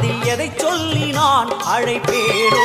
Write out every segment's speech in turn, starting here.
அதில் எதை சொல்லி நான் அழைப்பேனோ?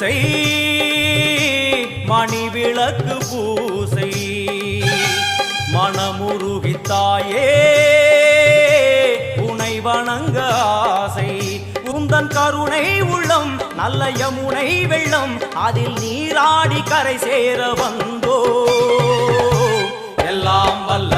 ஓசை மணி விளக்கு பூசை. மனமுருகி தாயே உனை வணங்க ஆசை. உந்தன் கருணை உள்ளம் நல்ல யமுனை வெள்ளம் அதில் நீராடி கரை சேர வந்தோ. எல்லாம் வல்ல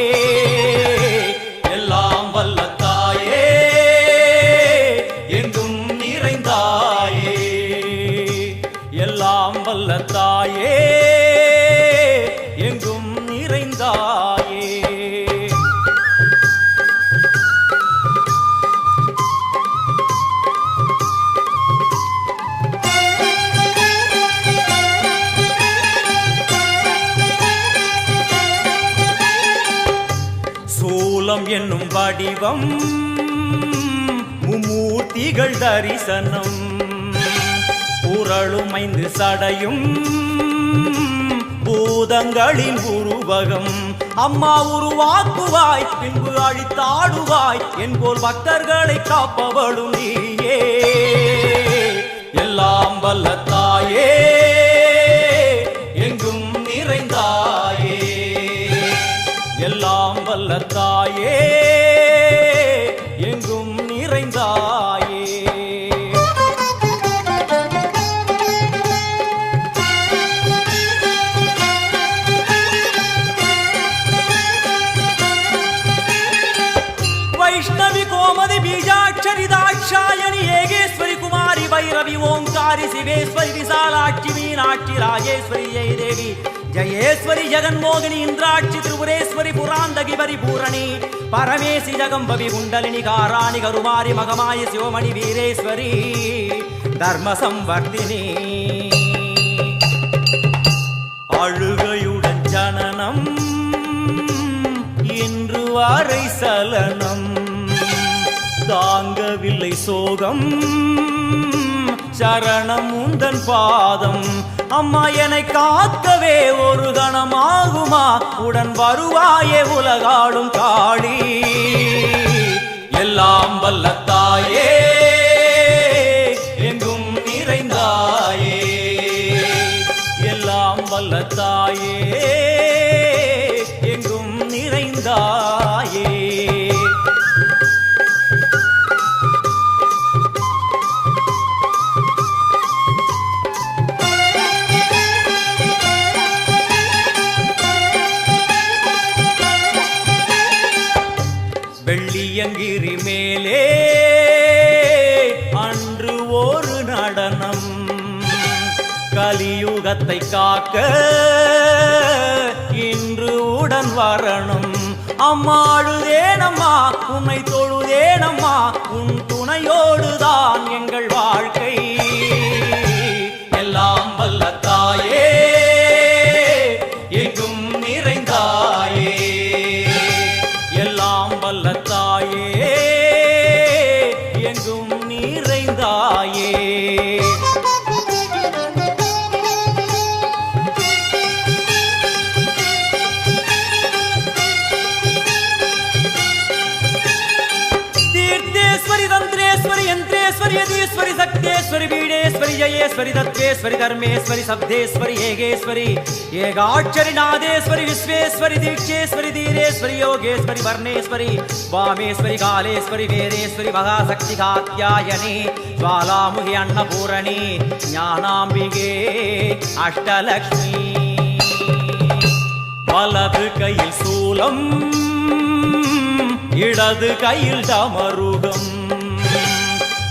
மும்மூர்த்திகள் தரிசனம். உரளுமைந்து சடையும் பூதங்களின் உருவகம். அம்மா உருவாக்குவாய் பின்பு அழித்தாடுவாய் என்போல் பக்தர்களை காப்பவளும் நீயே. எல்லாம் வல்ல தாயே. விதாட்சாயணி ஏகேஸ்வரி குமாரி பைரவி ஓங்காரி சிவேஸ்வரி விசாலாட்சி மீனாட்சி ராஜேஸ்வரி ஜெய தேவி ஜெயேஸ்வரி ஜெகன்மோகினி இந்திராட்சி திரிபுரேஸ்வரி புராந்தகி பரிபூரணி. பரமேசி ஜகம்பவி குண்டலினி காராணி கருமாரி மகமாய சிவமணி வீரேஸ்வரி. தர்மசம்வர்த்தினி. அழுகையுடன் ஜனனம் இன்று வாரை சலனம். தாங்கவில்லை சோகம். சரணம் உந்தன் பாதம். அம்மா என்னை காக்கவே ஒரு கணமாகுமா? உடன் வருவாயே உலகாடும் காளி. எல்லாம் வல்லத்தாயே. கலியுகத்தை காக்க இன்று உடன் வரணும். அம்மாழுதேனம்மா உன்னை தொழுதேனம்மா உன் துணையோடுதான் எங்கள் வாழ் बीडेश्वरि जयेश्वरि तत्त्वेश्वरि धर्मेश्वरि शब्देश्वरि येगेश्वरि येगाक्षरि नादेश्वरि विश्वेश्वरि दीक्षेश्वरि धीरेश्वरि योगेश्वरि वर्णेश्वरि वामेश्वरि कालेश्वरि वेदेश्वरि महाशक्ति कात्यायनि ज्वालामुखि अन्नपूरणि ज्ञानाम्बिके अष्टलक्ष्मी வலது கையில் சூலம் இடது கையில் டமருகம்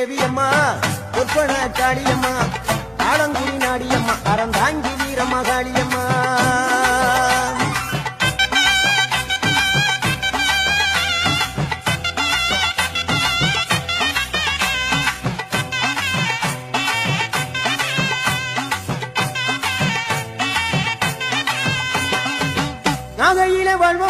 தேவியம்மா பொற்பன காளியம்மா ஆலங்குடி நாடியம்மா அறந்தாங்கி வீரம்மா காளியம்மா நாகையில வாழ்வோம்.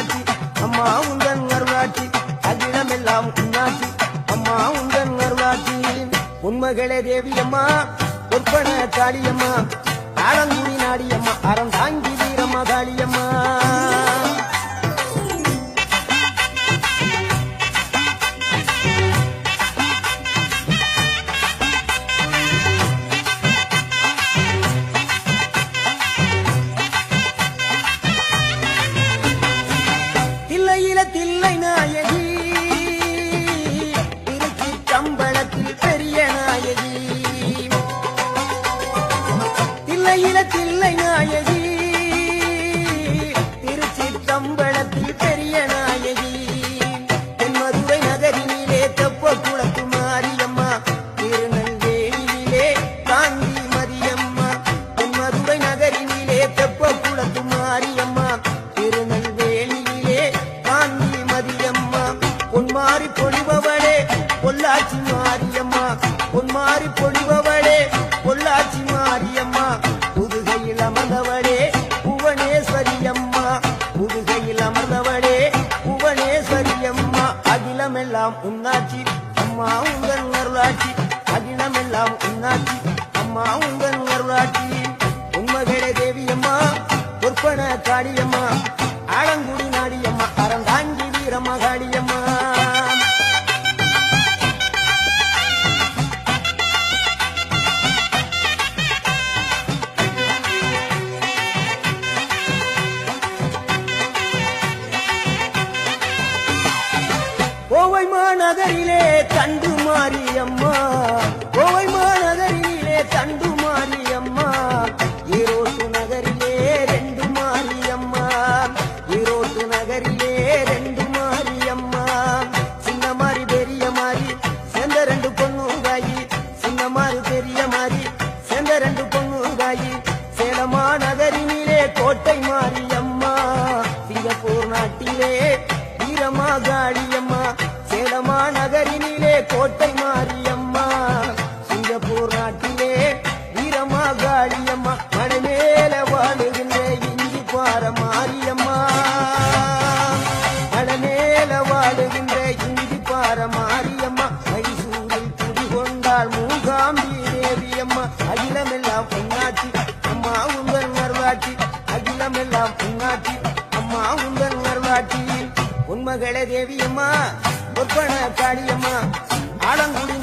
அருளாட்சி அம்மா உந்தன் அருளாட்சி அகிலமெல்லாம் உன்னாட்சி. அம்மா உந்தன் அருளாட்சி உண்மகளே தேவி அம்மா ஒப்பன காளியம்மா ஆலங்குடி நாடியம்மா அறம் தாங்கி வீரம்மா காளியம்மா. அகிலமெல்லாம் உன்னாச்சி. அம்மா உங்கள் அருளாட்சி அகிலமெல்லாம் உன்னாச்சி. அம்மா உங்கள் அருளாட்சி உண்மகளே தேவி அம்மா பொற்பன காளியம்மா மாநகரிலே தண்டு மாரியம்மா கோவை மாநகரிலே தண்டு மாறி காளியம்மா மலை மேல வாழுகின்ற இஞ்சி பார மாரியம்மா. மலை மேல வாழுகின்ற இஞ்சி பார மாரியம்மா. மைசூரில் குடி கொண்டால் மூகாம்பி தேவியம்மா. அகிலமெல்லாம் பொன்னாட்சி அம்மா உங்கள் மறுவாட்சி அகிலமெல்லாம் பொன்னாட்சி அம்மா உங்கள் மறுவாட்சி உன்மகளே தேவியம்மா ஒப்பன காளியம்மா. ஆலங்குடி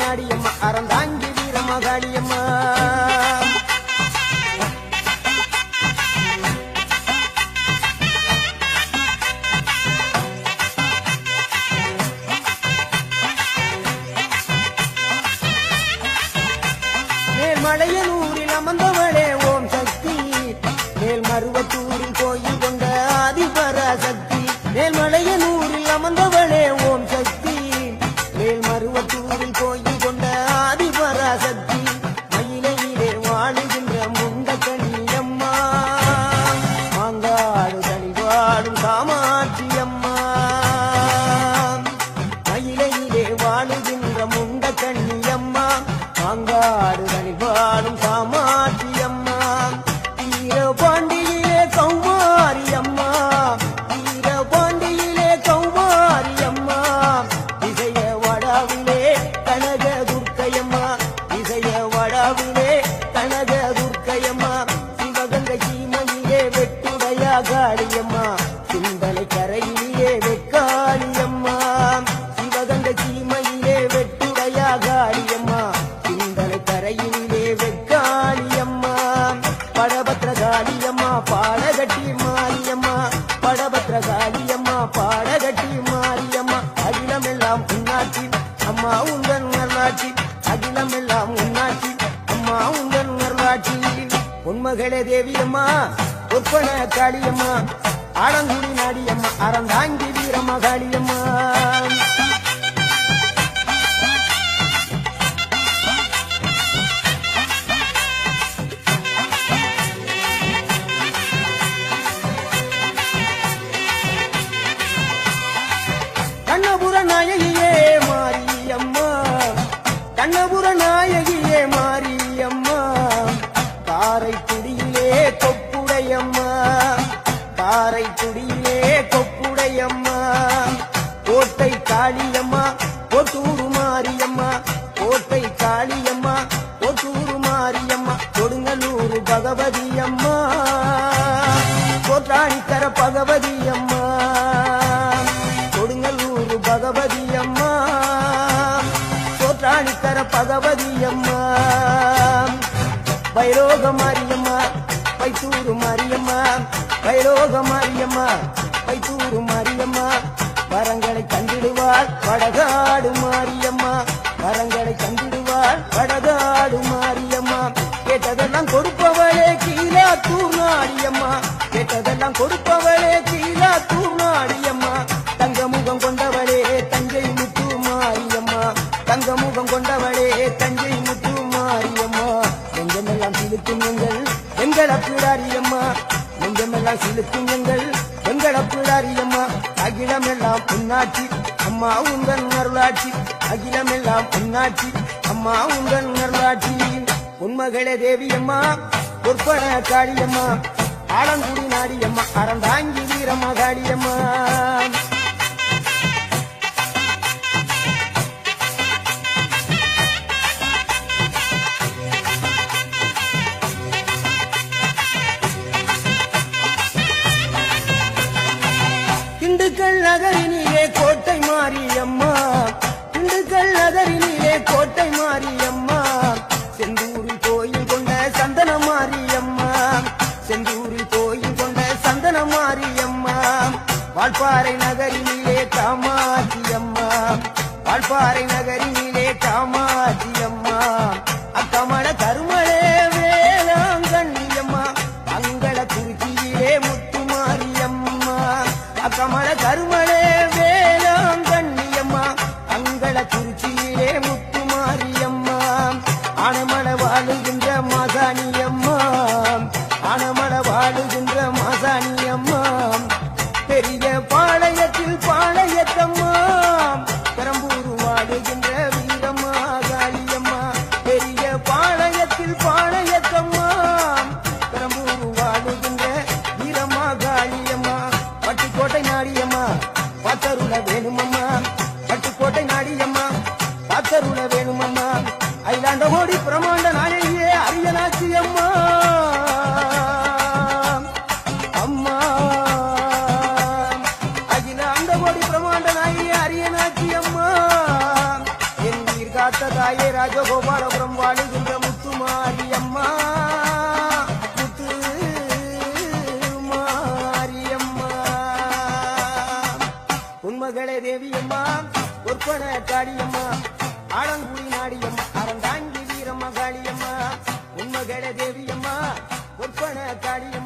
பாங்காடுதான் தேவியம்மா ஒப்பன காளியம்மா ஆடங்குடி நாடியம்மா அறந்தாங்கி வீரம்மா காளியம்மா யோக மாரியம்மா. பைத்தூரு மாரியம்மா. வரங்களை தந்திடுவாள் படக பொன்னாச்சி அம்மா உந்தன் அருளாட்சி அகிலமெல்லாம் பொன்னாச்சி அம்மா உந்தன் அருளாட்சி உன்மகளே தேவியம்மா பொற்பன காளியம்மா. ஆலங்குடி நாடியம்மா அறந்தாங்கி வீரம்மா காடியம்மா வால்பாறை நகரினிலே காமாட்சி அம்மா. வால்பாறை நகரினிலே காத்த தாயே ராஜகோபாலபுரம் வாழுகின்ற முத்துமாரி அம்மா மகளே தேவியம்மா ஒற்பன காடியம்மா ஆலங்குடி நாடியம்மா அறந்தாங்கி வீரம்மா காளியம்மா உண்மகளே தேவியம்மா ஒற்பன காடியம்மா